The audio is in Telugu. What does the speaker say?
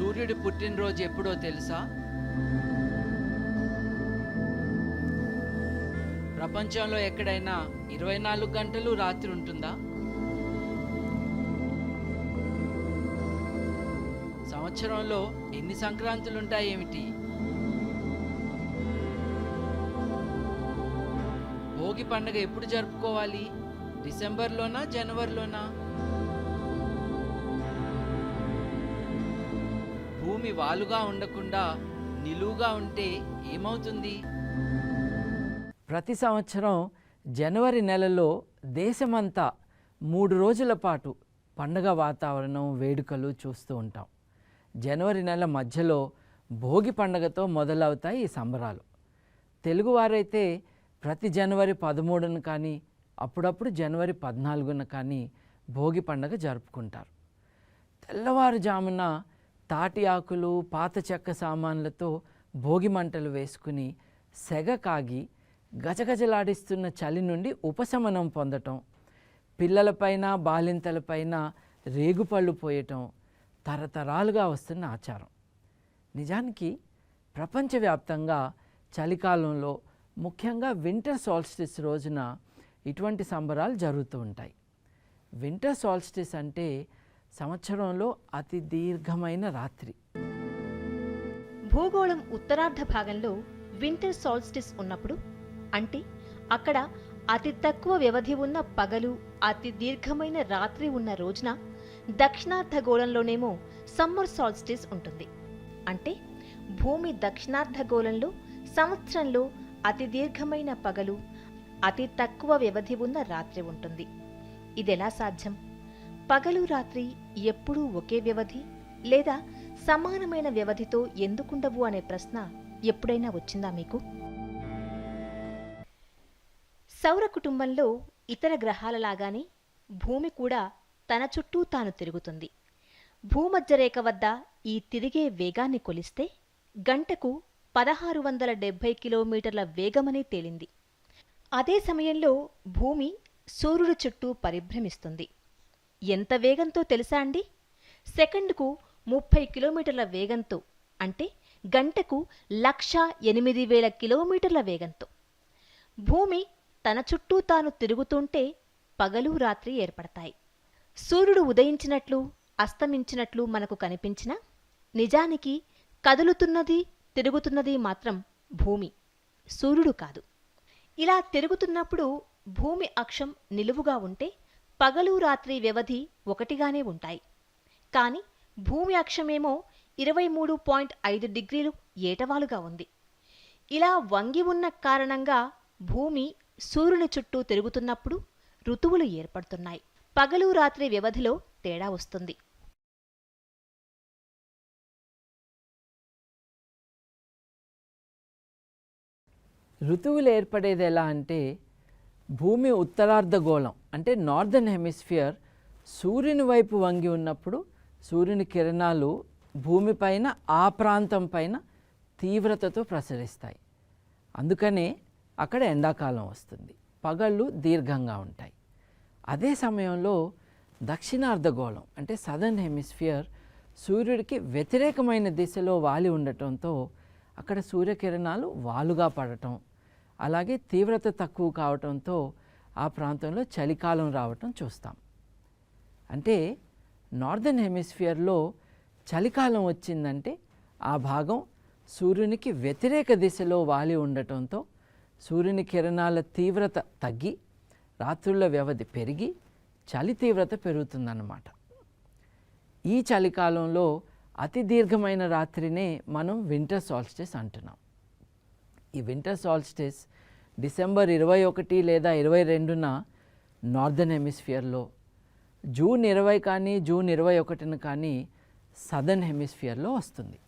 సూర్యుడి పుట్టినరోజు ఎప్పుడో తెలుసా? ప్రపంచంలో ఎక్కడైనా ఇరవై నాలుగు గంటలు రాత్రి ఉంటుందా? సంవత్సరంలో ఎన్ని సంక్రాంతులు ఉంటాయి ఏమిటి భోగి పండుగ ఎప్పుడు జరుపుకోవాలి? డిసెంబర్లోనా జనవరిలోనా? భూమి వాలుగా ఉండకుండా నిలువుగా ఉంటే ఏమవుతుంది? ప్రతి సంవత్సరం జనవరి నెలలో దేశమంతా మూడు రోజుల పాటు పండగ వాతావరణం వేడుకలు చూస్తూ ఉంటాం. జనవరి నెల మధ్యలో భోగి పండగతో మొదలవుతాయి ఈ సంబరాలు. తెలుగువారైతే ప్రతి జనవరి పదమూడున కానీ అప్పుడప్పుడు జనవరి పద్నాలుగున కానీ భోగి పండగ జరుపుకుంటారు. తెల్లవారుజామున తాటి ఆకులు పాత చెక్క సామాన్లతో భోగి మంటలు వేసుకుని సెగ కాగి గజగజలాడిస్తున్న చలి నుండి ఉపశమనం పొందటం పిల్లలపైన బాలింతలపైన రేగుపళ్ళు పోయటం తరతరాలుగా వస్తున్న ఆచారం. నిజానికి ప్రపంచవ్యాప్తంగా చలికాలంలో ముఖ్యంగా వింటర్ సాల్స్టిస్ రోజున ఇటువంటి సంబరాలు జరుగుతూ ఉంటాయి. వింటర్ సాల్స్టిస్ అంటే సంవత్సరంలో అతి దీర్ఘమైన రాత్రి. భూగోళం ఉత్తరార్ధ భాగంలో వింటర్ సాల్స్టిస్ ఉన్నప్పుడు అంటే అక్కడ అతి తక్కువ వ్యవధి ఉన్న పగలు అతి దీర్ఘమైన రాత్రి ఉన్న రోజున దక్షిణార్ధ గోళంలోనేమో సమ్మర్ సాల్స్టిస్ ఉంటుంది. అంటే భూమి దక్షిణార్ధ గోళంలో సంవత్సరంలో అతి దీర్ఘమైన పగలు అతి తక్కువ వ్యవధి ఉన్న రాత్రి ఉంటుంది. ఇదెలా సాధ్యం? పగలు రాత్రి ఎప్పుడూ ఒకే వ్యవధి లేదా సమానమైన వ్యవధితో ఎందుకుండవు అనే ప్రశ్న ఎప్పుడైనా వచ్చిందా మీకు? సౌర కుటుంబంలో ఇతర గ్రహాలలాగానే భూమి కూడా తన చుట్టూ తాను తిరుగుతుంది. భూమధ్యరేఖ వద్ద ఈ తిరిగే వేగాన్ని కొలిస్తే గంటకు పదహారు వందల డెబ్బై కిలోమీటర్ల వేగమని తేలింది. అదే సమయంలో భూమి సూర్యుడు చుట్టూ పరిభ్రమిస్తుంది. ఎంత వేగంతో తెలుసా అండి? సెకండ్కు ముప్పై కిలోమీటర్ల వేగంతో అంటే గంటకు లక్ష ఎనిమిది వేల కిలోమీటర్ల వేగంతో. భూమి తన చుట్టూ తాను తిరుగుతుంటే పగలు రాత్రి ఏర్పడతాయి. సూర్యుడు ఉదయించినట్లు అస్తమించినట్లు మనకు కనిపించినా నిజానికి కదులుతున్నది తిరుగుతున్నది మాత్రం భూమి సూర్యుడు కాదు. ఇలా తిరుగుతున్నప్పుడు భూమి అక్షం నిలువుగా ఉంటే పగలు రాత్రి వ్యవధి ఒకటిగానే ఉంటాయి. కానీ భూమి అక్షమేమో ఇరవై మూడు పాయింట్ ఐదు డిగ్రీలు ఏటవాలుగా ఉంది. ఇలా వంగి ఉన్న కారణంగా భూమి సూర్యుని చుట్టూ తిరుగుతున్నప్పుడు ఋతువులు ఏర్పడుతున్నాయి. పగలు రాత్రి వ్యవధిలో తేడా వస్తుంది. ఋతువులు ఏర్పడేది ఎలా అంటే భూమి ఉత్తరార్ధగోళం. అంటే నార్దర్న్ హెమిస్ఫియర్ సూర్యుని వైపు వంగి ఉన్నప్పుడు సూర్యుని కిరణాలు భూమిపైన ఆ ప్రాంతం పైన తీవ్రతతో ప్రసరిస్తాయి. అందుకనే అక్కడ ఎండాకాలం వస్తుంది. పగళ్ళు దీర్ఘంగా ఉంటాయి. అదే సమయంలో దక్షిణార్ధగోళం అంటే సదర్న్ హెమిస్ఫియర్ సూర్యుడికి వ్యతిరేకమైన దిశలో వాలి ఉండటంతో అక్కడ సూర్యకిరణాలు వాలుగా పడటం అలాగే తీవ్రత తక్కువ కావటంతో ఆ ప్రాంతంలో చలికాలం రావటం చూస్తాం. అంటే నార్దర్న్ హెమిస్ఫియర్లో చలికాలం వచ్చిందంటే ఆ భాగం సూర్యునికి వ్యతిరేక దిశలో వాలి ఉండటంతో సూర్యుని కిరణాల తీవ్రత తగ్గి రాత్రుల వ్యవధి పెరిగి చలి తీవ్రత పెరుగుతుందన్నమాట. ఈ చలికాలంలో అతి దీర్ఘమైన రాత్రినే మనం వింటర్ సాల్స్టిస్ అంటున్నాం. ఈ వింటర్ సాల్స్టిస్ డిసెంబర్ ఇరవై ఒకటి లేదా ఇరవై రెండున నార్దర్న్ హెమిస్ఫియర్లో జూన్ ఇరవై కానీ జూన్ ఇరవై ఒకటిన కానీ సదర్న్ హెమిస్ఫియర్లో వస్తుంది.